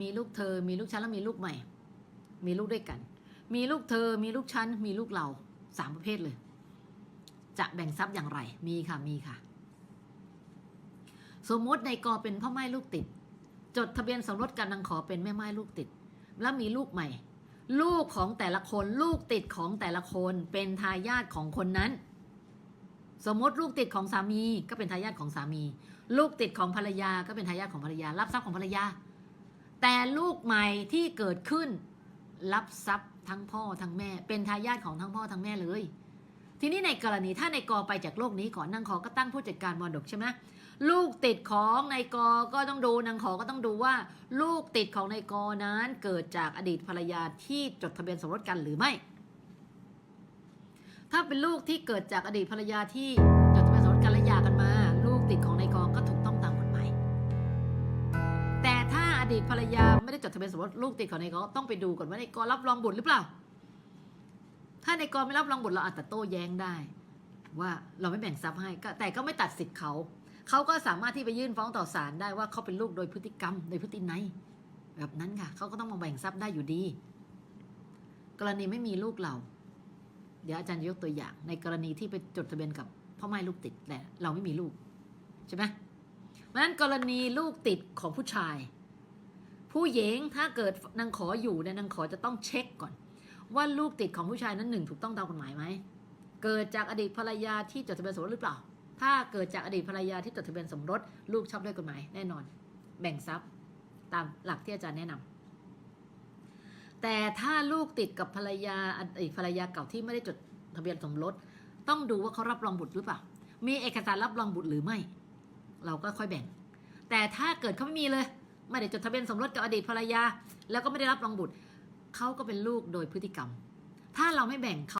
มีลูกเธอ มีลูกฉันแล้วมีลูกใหม่ มีลูกด้วยกัน มีลูกเธอ มีลูกฉัน มีลูกเราสามประเภทเลย จะแบ่งทรัพย์อย่างไร มีค่ะ มีค่ะ สมมติในกอเป็นพ่อไม้ลูกติด จดทะเบียนสมรสกันนางขอเป็นแม่ไม้ลูกติด แล้วมีลูกใหม่ ลูกของแต่ละคน ลูกติดของแต่ละคน เป็นทายาทของคนนั้น สมมติลูกติดของสามีก็เป็นทายาทของสามี ลูกติดของภรรยาก็เป็นทายาทของภรรยา รับทรัพย์ของภรรยา แต่ลูกใหม่ที่เกิดขึ้น รับทรัพย์ทั้งพ่อทั้งแม่ เป็นทายาทของทั้งพ่อทั้งแม่เลย ทีนี้ในกรณีถ้าในกอไปจากโลกนี้ก่อนนางขอก็ตั้งผู้จัดการมรดกใช่ไหมลูกติดของในกอก็ต้องดูนางขอก็ต้องดูว่า ลูกติดของในกอนั้นเกิดจากอดีตภรรยาที่จดทะเบียนสมรสกันหรือไม่ ถ้าเป็นลูกที่เกิดจากอดีตภรรยาที่จดทะเบียนสมรสกันและหย่ากันมา ดีตภรรยาไม่ได้จดทะเบียนสมรสลูกติดของในกอต้องไปดูก่อนว่าในกอรับรองบุตรหรือเปล่า ถ้าในกอไม่รับรองบุตรเราอาจจะโต้แย้งได้ ว่าเราไม่แบ่งทรัพย์ให้แต่ก็ไม่ตัดสิทธิ์เขาเขาก็สามารถที่ไปยื่นฟ้องต่อศาลได้ว่าเขาเป็นลูกโดยพฤติกรรมโดยพฤตินัยแบบนั้นค่ะเขาก็ต้องมาแบ่งทรัพย์ได้อยู่ดี กรณีไม่มีลูกเรา เดี๋ยวอาจารย์ยกตัวอย่าง ในกรณีที่ไปจดทะเบียนกับพ่อแม่ลูกติดแหละเราไม่มีลูกใช่ไหมเพราะฉะนั้นกรณีลูกติดของผู้ชาย ผู้หญิงถ้าเกิดนางขออยู่เนี่ยนางขอจะต้องเช็คก่อน ว่าลูกติดของผู้ชายนั้นหนึ่งถูกต้องตามกฎหมายไหมเกิดจากอดีตภรรยาที่จดทะเบียนสมรสหรือเปล่า ถ้าเกิดจากอดีตภรรยาที่จดทะเบียนสมรสลูกชอบด้วยกฎหมายแน่นอน แบ่งทรัพย์ตามหลักที่อาจารย์แนะนำแต่ถ้าลูกติดกับภรรยาอดีตภรรยาเก่าที่ไม่ได้จดทะเบียนสมรสต้องดูว่าเขารับรองบุตรหรือเปล่า มีเอกสารรับรองบุตรหรือไม่ เราก็ค่อยแบ่ง แต่ถ้าเกิดเขาไม่มีเลย ไม่ได้จดทะเบียนสมรสกับอดีตภรรยา แล้วก็ไม่ได้รับรองบุตรเขาก็เป็นลูกโดยพฤติกรรม ถ้าเราไม่แบ่งเขา